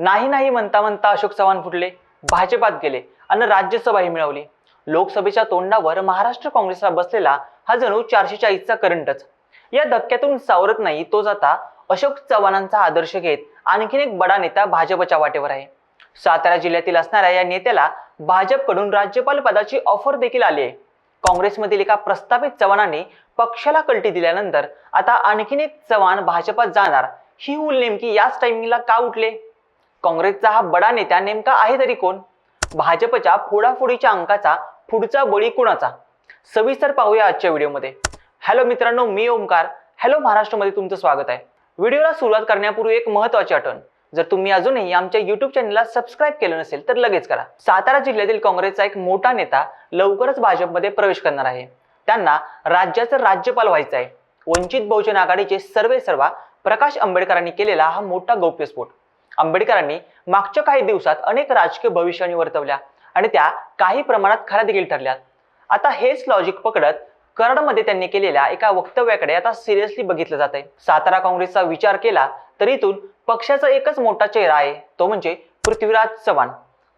नाही नाही म्हणता म्हणता अशोक चव्हाण फुटले भाजपात गेले आणि राज्यसभाही मिळवली. लोकसभेच्या तोंडावर महाराष्ट्र काँग्रेसला बसलेला हा जणू चारशे चाळीसचा करंटच. या धक्क्यातून सावरत नाही तोच आता अशोक चव्हाणांचा आदर्श घेत आणखीन एक बडा नेता भाजपच्या वाटेवर आहे. सातारा जिल्ह्यातील असणाऱ्या या नेत्याला भाजपकडून राज्यपाल पदाची ऑफर देखील आली आहे. काँग्रेसमधील एका प्रस्तावित चव्हाणांनी पक्षाला कलटी दिल्यानंतर आता आणखीन एक चव्हाण भाजपात जाणार. ही हुल नेमकी याच टायमिंगला का उठले? काँग्रेसचा हा बडा नेता नेमका आहे तरी कोण? भाजपच्या फोडाफोडीच्या अंकाचा पुढचा बळी कुणाचा? सविस्तर पाहूया आजच्या व्हिडिओमध्ये. हॅलो मित्रांनो मी ओमकार. हॅलो महाराष्ट्रामध्ये तुमचं स्वागत आहे. व्हिडिओला सुरुवात करण्यापूर्वी एक महत्वाची आठवण. जर तुम्ही अजूनही आमच्या युट्यूब चॅनलला सबस्क्राईब केलं नसेल तर लगेच करा. सातारा जिल्ह्यातील काँग्रेसचा एक मोठा नेता लवकरच भाजपमध्ये प्रवेश करणार आहे. त्यांना राज्याचं राज्यपाल व्हायचं आहे वंचित बहुजन आघाडीचे सर्वे सर्वा प्रकाश आंबेडकरांनी केलेला हा मोठा गौप्यस्फोट. आंबेडकरांनी मागच्या काही दिवसात अनेक राजकीय भविष्यवाणी वर्तवल्या आणि त्या काही प्रमाणात खऱ्या देखील ठरल्या. आता हेच लॉजिक पकडत कराडमध्ये त्यांनी केलेल्या एका वक्तव्याकडे आता सिरियसली बघितलं जात आहे सातारा काँग्रेसचा विचार केला तर इथून पक्षाचा एकच मोठा चेहरा आहे तो म्हणजे पृथ्वीराज चव्हाण.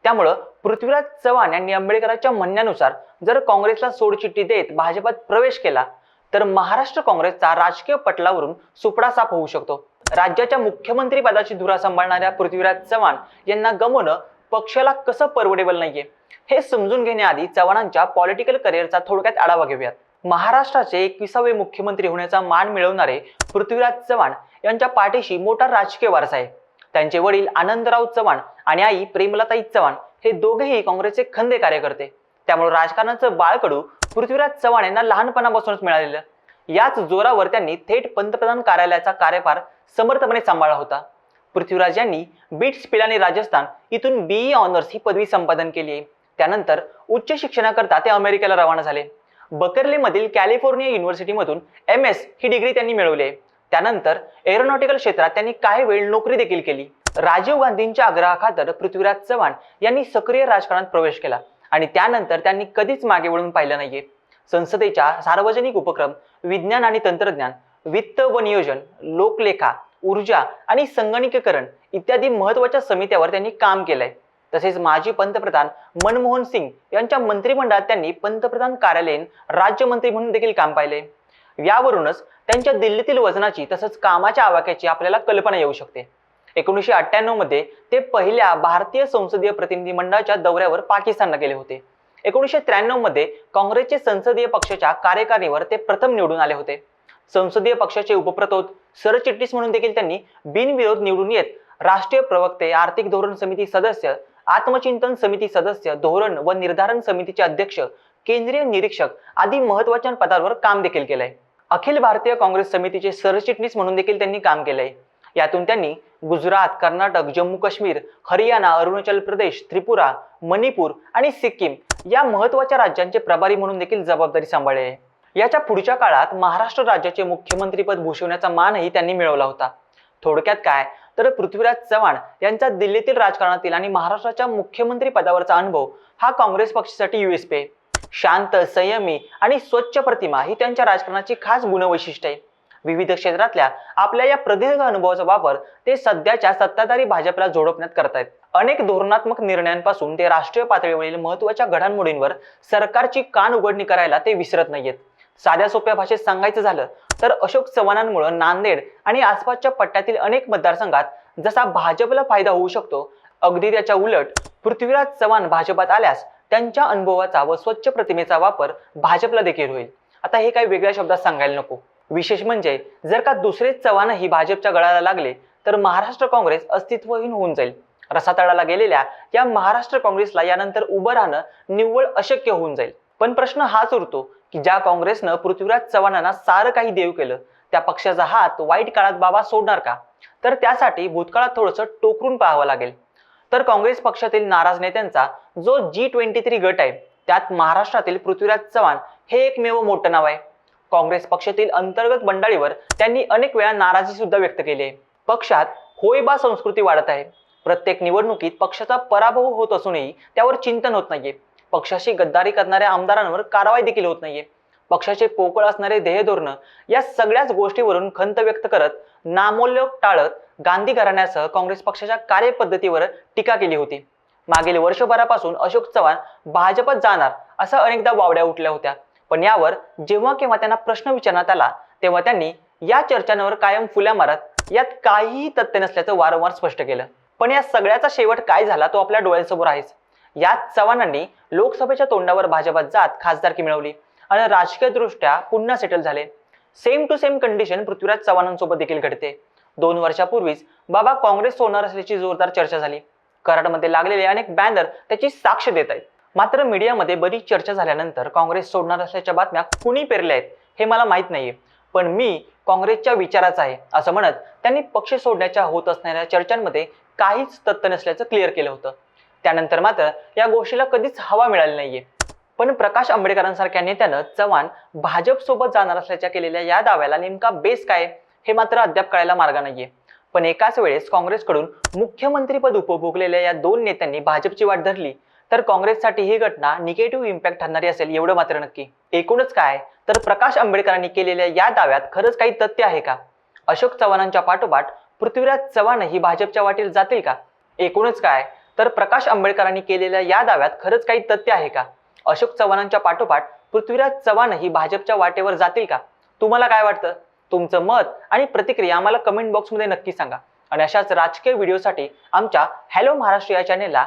त्यामुळं पृथ्वीराज चव्हाण यांनी आंबेडकरांच्या म्हणण्यानुसार जर काँग्रेसला सोडचिठ्ठी देत भाजपात प्रवेश केला तर महाराष्ट्र काँग्रेसचा राजकीय पटलावरून सुपडा साफ होऊ शकतो. राज्याच्या मुख्यमंत्री पदाची धुरा सांभाळणाऱ्या पृथ्वीराज चव्हाण यांना गमवणं पक्षाला कसं परवडेबल नाहीये हे समजून घेण्याआधी चव्हाणांच्या पॉलिटिकल करिअरचा थोडक्यात आढावा घेऊयात. महाराष्ट्राचे एकविसावे मुख्यमंत्री होण्याचा मान मिळवणारे पृथ्वीराज चव्हाण यांच्या पाठीशी मोठा राजकीय वारसा आहे. त्यांचे वडील आनंदराव चव्हाण आणि आई प्रेमलताई चव्हाण हे दोघेही काँग्रेसचे खंदे कार्यकर्ते. त्यामुळे राजकारणाचं बाळकडू पृथ्वीराज चव्हाण यांना लहानपणापासूनच मिळालेलं. याच जोरावर त्यांनी थेट पंतप्रधान कार्यालयाचा कार्यभार समर्थपणे सांभाळला होता. पृथ्वीराज यांनी बीट्स पिलानी राजस्थान इथून बीई ऑनर्स ही पदवी संपादन केली आहे. त्यानंतर उच्च शिक्षणाकरता ते अमेरिकेला रवाना झाले. बकर्लेमधील कॅलिफोर्निया युनिव्हर्सिटीमधून एम एस ही डिग्री त्यांनी मिळवली आहे. त्यानंतर एरोनॉटिकल क्षेत्रात त्यांनी काही वेळ नोकरी देखील केली. राजीव गांधींच्या आग्रहाखातर पृथ्वीराज चव्हाण यांनी सक्रिय राजकारणात प्रवेश केला आणि त्यानंतर त्यांनी कधीच मागे वळून पाहिलं नाहीये. संसदेच्या सार्वजनिक उपक्रम विज्ञान आणि तंत्रज्ञान वित्त व नियोजन लोकलेखा ऊर्जा आणि संगणकीकरण इत्यादी महत्त्वाच्या समित्यावर त्यांनी काम केलंय. तसेच माजी पंतप्रधान मनमोहन सिंग यांच्या मंत्रिमंडळात त्यांनी पंतप्रधान कार्यालयीन राज्यमंत्री म्हणून देखील काम पाहिले. यावरूनच त्यांच्या दिल्लीतील वजनाची तसंच कामाच्या आवाक्याची आपल्याला कल्पना येऊ शकते. एकोणीसशे अठ्ठ्याण्णवमध्ये ते पहिल्या भारतीय संसदीय प्रतिनिधी मंडळाच्या दौऱ्यावर पाकिस्तानला गेले होते. एकोणीसशे त्र्याण्णवमध्ये काँग्रेसचे संसदीय पक्षाच्या कार्यकारिणीवर ते प्रथम निवडून आले होते. संसदीय पक्षाचे उपप्रतोद सरचिटणीस म्हणून देखील त्यांनी बिनविरोध निवडून येत राष्ट्रीय प्रवक्ते आर्थिक धोरण समिती सदस्य आत्मचिंतन समिती सदस्य धोरण व निर्धारण समितीचे अध्यक्ष केंद्रीय निरीक्षक आदी महत्त्वाच्या पदांवर काम देखील केलंय. अखिल भारतीय काँग्रेस समितीचे सरचिटणीस म्हणून देखील त्यांनी काम केलंय. यातून त्यांनी गुजरात कर्नाटक जम्मू काश्मीर हरियाणा अरुणाचल प्रदेश त्रिपुरा मणिपूर आणि सिक्कीम या महत्त्वाच्या राज्यांचे प्रभारी म्हणून देखील जबाबदारी सांभाळली. आहे याच्या पुढच्या काळात महाराष्ट्र राज्याचे मुख्यमंत्रीपद भूषवण्याचा मानही त्यांनी मिळवला होता. थोडक्यात काय? तर पृथ्वीराज चव्हाण यांचा दिल्लीतील राजकारणातील आणि महाराष्ट्राच्या मुख्यमंत्री पदावरचा अनुभव हा काँग्रेस पक्षासाठी युएसपी आहे. शांत संयमी आणि स्वच्छ प्रतिमा ही त्यांच्या राजकारणाची खास गुणवैशिष्ट्य आहे. विविध क्षेत्रातल्या आपल्या या प्रदीर्घ अनुभवाचा वापर ते सध्याच्या सत्ताधारी भाजपला जोडपण्यात करतायत. अनेक धोरणात्मक निर्णयांपासून ते राष्ट्रीय पातळीवरील महत्त्वाच्या घडामोडींवर सरकारची कान उघडणी करायला ते विसरत नाहीयेत. साध्या सोप्या भाषेत सांगायचं झालं तर अशोक चव्हाणांमुळे नांदेड आणि आसपासच्या पट्ट्यातील अनेक मतदारसंघात जसा भाजपला फायदा होऊ शकतो अगदी त्याच्या उलट पृथ्वीराज चव्हाण भाजपात आल्यास त्यांच्या अनुभवाचा व स्वच्छ प्रतिमेचा वापर भाजपला देखील होईल. आता हे काही वेगळ्या शब्दात सांगायला नको. विशेष म्हणजे जर का दुसरेच चव्हाणही भाजपच्या गळाला लागले तर महाराष्ट्र काँग्रेस अस्तित्वहीन होऊन जाईल. रसातळाला गेलेल्या या महाराष्ट्र काँग्रेसला यानंतर उभं राहणं निव्वळ अशक्य होऊन जाईल. पण प्रश्न हाच उरतो की ज्या काँग्रेसनं पृथ्वीराज चव्हाणांना सारं काही देव केलं त्या पक्षाचा हात वाईट काळात बाबा सोडणार का? तर त्यासाठी भूतकाळात थोडंसं टोकरून पाहावं लागेल. तर काँग्रेस पक्षातील नाराज नेत्यांचा जो जी ट्वेंटी थ्री गट आहे त्यात महाराष्ट्रातील पृथ्वीराज चव्हाण हे एकमेव मोठं नाव आहे. काँग्रेस पक्षातील अंतर्गत बंडाळीवर त्यांनी अनेक वेळा नाराजी सुद्धा व्यक्त केली आहे. पक्षात होयबा संस्कृती वाढत आहे. प्रत्येक निवडणुकीत पक्षाचा पराभव होत असूनही त्यावर चिंतन होत नाहीये. पक्षाशी गद्दारी करणाऱ्या आमदारांवर कारवाई देखील होत नाहीये. पक्षाचे पोकळ असणारे ध्येय धोरणं या सगळ्याच गोष्टीवरून खंत व्यक्त करत नामोल्य टाळत गांधी घराण्यासह काँग्रेस पक्षाच्या कार्यपद्धतीवर टीका केली होती. मागील वर्षभरापासून अशोक चव्हाण भाजपत जाणार असं अनेकदा वावड्या उठल्या होत्या. पण यावर जेव्हा केव्हा त्यांना प्रश्न विचारण्यात आला तेव्हा त्यांनी या चर्चांवर कायम फुल्या मारत यात काहीही तथ्य नसल्याचं वारंवार स्पष्ट केलं. पण या सगळ्याचा शेवट काय झाला तो आपल्या डोळ्यांसमोर आहेच. यात चव्हाणांनी लोकसभेच्या तोंडावर भाजपात जात खासदारकी मिळवली आणि राजकीयदृष्ट्या पुन्हा सेटल झाले. Same to same condition Prithviraj चव्हाणांसोबत देखील घडते. दोन वर्षापूर्वीच बाबा काँग्रेस सोडणार असल्याची जोरदार चर्चा झाली. कराडमध्ये लागलेले अनेक बॅनर त्याची साक्ष देत आहेत. मात्र मीडियामध्ये बरीच चर्चा झाल्यानंतर काँग्रेस सोडणार असल्याच्या बातम्या कुणी पेरल्या आहेत हे मला माहीत नाहीये. पण मी काँग्रेसच्या विचाराचा आहे असं म्हणत त्यांनी पक्ष सोडण्याच्या होत असणाऱ्या चर्चांमध्ये काहीच तथ्य नसल्याचं क्लिअर केलं होतं. त्यानंतर मात्र या गोष्टीला कधीच हवा मिळाली नाहीये. पण प्रकाश आंबेडकरांसारख्या नेत्यानं चव्हाण भाजप सोबत जाणार असल्याच्या केलेल्या या दाव्याला नेमका बेस काय हे मात्र अद्याप कळायला मार्ग नाहीये. पण एकाच वेळेस काँग्रेसकडून मुख्यमंत्रीपद उपभोगलेल्या या दोन नेत्यांनी भाजपची वाट धरली. तर काँग्रेससाठी ही घटना निगेटिव्ह इम्पॅक्ट ठरणारी असेल एवढं मात्र नक्की. एकूणच काय? तर प्रकाश आंबेडकरांनी केलेल्या या दाव्यात खरंच काही तथ्य आहे का? अशोक चव्हाणांच्या पाठोपाठ पृथ्वीराज चव्हाण ही भाजपच्या वाटेल जातील का? एकूणच काय? तर प्रकाश आंबेडकरांनी केलेल्या या दाव्यात खरंच काही तथ्य आहे का? अशोक चव्हाणांच्या पाठोपाठ पृथ्वीराज चव्हाण ही भाजपच्या वाटेवर जातील का? तुम्हाला काय वाटतं? तुमचं मत आणि प्रतिक्रिया आम्हाला कमेंट बॉक्समध्ये नक्की सांगा. आणि अशाच राजकीय व्हिडिओसाठी आमच्या हॅलो महाराष्ट्र या चॅनेलला